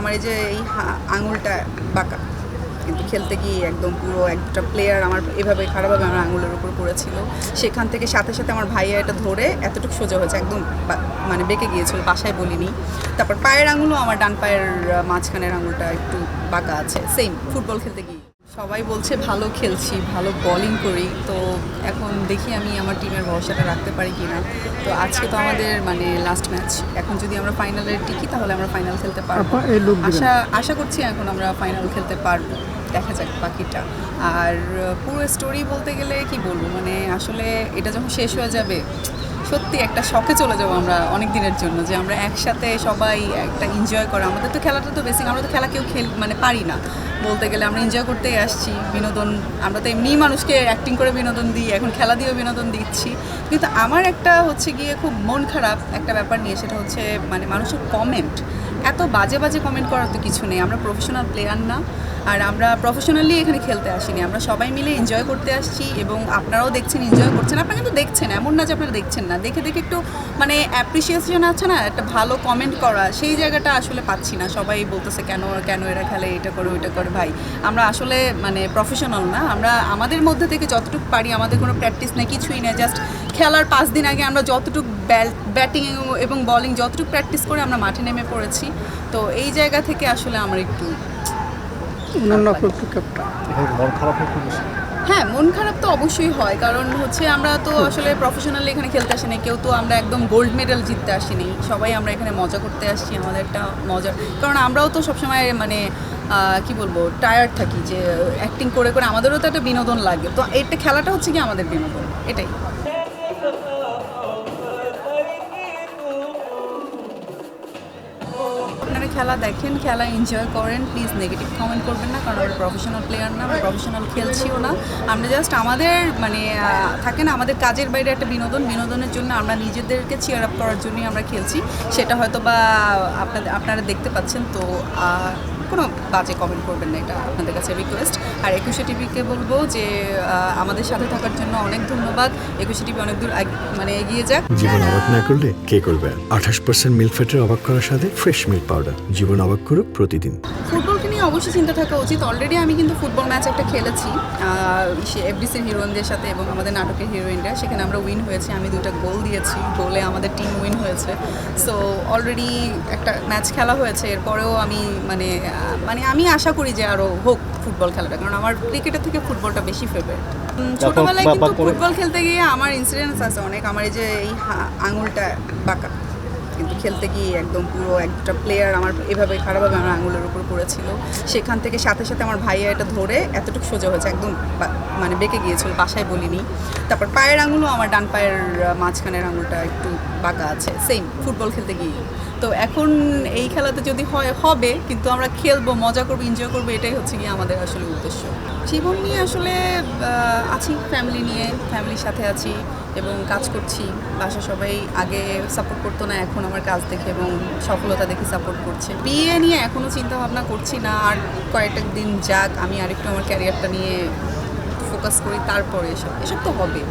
আমার এই যে এই আঙুলটা বাঁকা। কিন্তু খেলতে গিয়ে একদম পুরো একটা প্লেয়ার আমার এভাবে খারাপভাবে আমার আঙুলের উপর পড়েছিল। সেখান থেকে সাথে সাথে আমার ভাইয়া এটা ধরে এতটুকু সোজা হয়েছে, একদম মানে বেঁকে গিয়েছিল, বাসায় বলিনি। তারপর পায়ের আঙুলও আমার ডান পায়ের মাঝখানের আঙুলটা একটু বাঁকা আছে। সেম ফুটবল খেলতে গিয়ে। সবাই বলছে ভালো খেলছি ভালো বলিং করি। তো এখন দেখি আমি আমার টিমের ভরসাটা রাখতে পারি কি না তো আজকে তো আমাদের মানে লাস্ট ম্যাচ এখন যদি আমরা ফাইনালে টিকি তাহলে আমরা ফাইনাল খেলতে পারব। আশা আশা করছি এখন আমরা ফাইনাল খেলতে পারব। দেখা যাক বাকিটা। আর পুরো স্টোরি বলতে গেলে কি বলব? মানে আসলে এটা যখন শেষ হয়ে যাবে, সত্যি একটা শখে চলে যাব আমরা অনেক দিনের জন্য, যে আমরা একসাথে সবাই একটা এনজয় করা। আমাদের তো খেলাটা তো বেসিক আমরা তো খেলা কেউ খেল মানে পারি না। বলতে গেলে আমরা এনজয় করতেই আসছি, বিনোদন, আমরা তো এমনিই মানুষকে অ্যাক্টিং করে বিনোদন দিই, এখন খেলা দিয়েও বিনোদন দিচ্ছি। কিন্তু আমার একটা হচ্ছে গিয়ে খুব মন খারাপ একটা ব্যাপার নিয়ে, সেটা হচ্ছে মানে মানুষের কমেন্ট এত বাজে বাজে কমেন্ট করার তো কিছু নেই, আমরা প্রফেশনাল প্লেয়ার না। আর আমরা প্রফেশনালি এখানে খেলতে আসিনি। আমরা সবাই মিলে এনজয় করতে আসছি এবং আপনারাও দেখছেন এনজয় করছেন। আপনারা কিন্তু দেখছেন, এমন না যে আপনারা দেখছেন না। দেখে দেখে একটু মানে অ্যাপ্রিসিয়েশন আছে না, একটা ভালো কমেন্ট করা, সেই জায়গাটা আসলে পাচ্ছি না। সবাই বলতেছে, কেন কেন এরা খেলে? এটা করে, ওইটা করে। ভাই, আমরা আসলে মানে প্রফেশনাল না। আমরা আমাদের মধ্যে থেকে যতটুকু পারি, আমাদের কোনো প্র্যাকটিস নেই, কিছুই না জাস্ট খেলার পাঁচ দিন আগে আমরা যতটুকু ব্যাটিং এবং বলিং যতটুকু প্র্যাকটিস করে আমরা মাঠে নেমে পড়েছি। তো এই জায়গা থেকে আসলে আমার একটু মন খারাপ হয় মন খারাপ তো অবশ্যই হয়। কারণ হচ্ছে আমরা তো আসলে প্রফেশনালি এখানে খেলতে আসিনি। কেউ তো আমরা একদম গোল্ড মেডেল জিততে আসিনি। সবাই আমরা এখানে মজা করতে আসছি। আমাদের একটা মজা। কারণ আমরাও তো সবসময় মানে কি বলব টায়ার্ড থাকি যে অ্যাক্টিং করে করে আমাদেরও তো একটা বিনোদন লাগে। তো এটা খেলাটা হচ্ছে কি আমাদের বিনোদন। এটাই। আপনারা খেলা দেখেন, খেলা এনজয় করেন প্লিজ নেগেটিভ কমেন্ট করবেন না, কারণ আমরা প্রফেশনাল প্লেয়ার না, আমরা প্রফেশনাল খেলছিও না। আমরা জাস্ট আমাদের মানে থাকে না, আমাদের কাজের বাইরে একটা বিনোদন, বিনোদনের জন্য আমরা নিজেদেরকে চেয়ার আপ করার জন্যই আমরা খেলছি। সেটা হয়তো বা আপনাদের, আপনারা দেখতে পাচ্ছেন, তো কোনো বাজে কমেন্ট করবেন না এটা আপনাদের কাছে রিকোয়েস্ট আর একুশে টিভিকে বলব যে আমাদের সাথে থাকার জন্য অনেক ধন্যবাদ। একুশে টিভি অনেক দূর মানে এগিয়ে যাক। জীবন অবাক না করলে কে করবে? আঠাশ পার্সেন্ট মিল্ক ফ্যাটের অবাক করার সাথে ফ্রেশ মিল্ক পাউডার জীবন অবাক করুক প্রতিদিন। ফুটবলকে নিয়ে অবশ্যই চিন্তা থাকা উচিত। অলরেডি আমি কিন্তু ফুটবল ম্যাচ একটা খেলেছি। এফডিসির হিরোইনদের সাথে এবং আমাদের নাটকের হিরোইনরা সেখানে আমরা উইন হয়েছি আমি দুটো গোল দিয়েছি গোলে আমাদের টিম উইন হয়েছে। সো অলরেডি একটা ম্যাচ খেলা হয়েছে এরপরেও আমি মানে মানে আমি আশা করি যে আরও হোক ফুটবল খেলাটা কারণ আমার ক্রিকেটের থেকে ফুটবলটা বেশি ফেভারিট ছোটবেলায় কিন্তু ফুটবল খেলতে গিয়ে আমার ইনসিডেন্টস আছে অনেক। আমার এই যে এই হা- আঙুলটা বাঁকা। খেলতে গিয়ে একদম পুরো একটা প্লেয়ার আমার এভাবে খারাপভাবে আমার আঙুলের উপর পড়েছিল। সেখান থেকে সাথে সাথে আমার ভাইয়া এটা ধরে এতটুকু সোজা হয়েছে, একদম মানে বেঁকে গিয়েছিল, বাসায় বলিনি। তারপর পায়ের আঙুলও আমার ডান পায়ের মাঝখানের আঙুলটা একটু বাঁকা আছে সেম ফুটবল খেলতে গিয়ে তো এখন এই খেলাতে যদি হয়, হবে, কিন্তু আমরা খেলব, মজা করব এনজয় করব, এটাই হচ্ছে গিয়ে আমাদের আসলে উদ্দেশ্য। জীবন নিয়ে আসলে আছি ফ্যামিলি নিয়ে ফ্যামিলির সাথে আছি এবং কাজ করছি। বাসা সবাই আগে সাপোর্ট করতো না, এখন আমার কাজ দেখে এবং সফলতা দেখে সাপোর্ট করছে। বিয়ে নিয়ে এখনও চিন্তাভাবনা করছি না, আর কয়েকটা দিন যাক, আমি আরেকটু আমার ক্যারিয়ারটা নিয়ে ফোকাস করি, তারপরে এসব এসব তো হবে।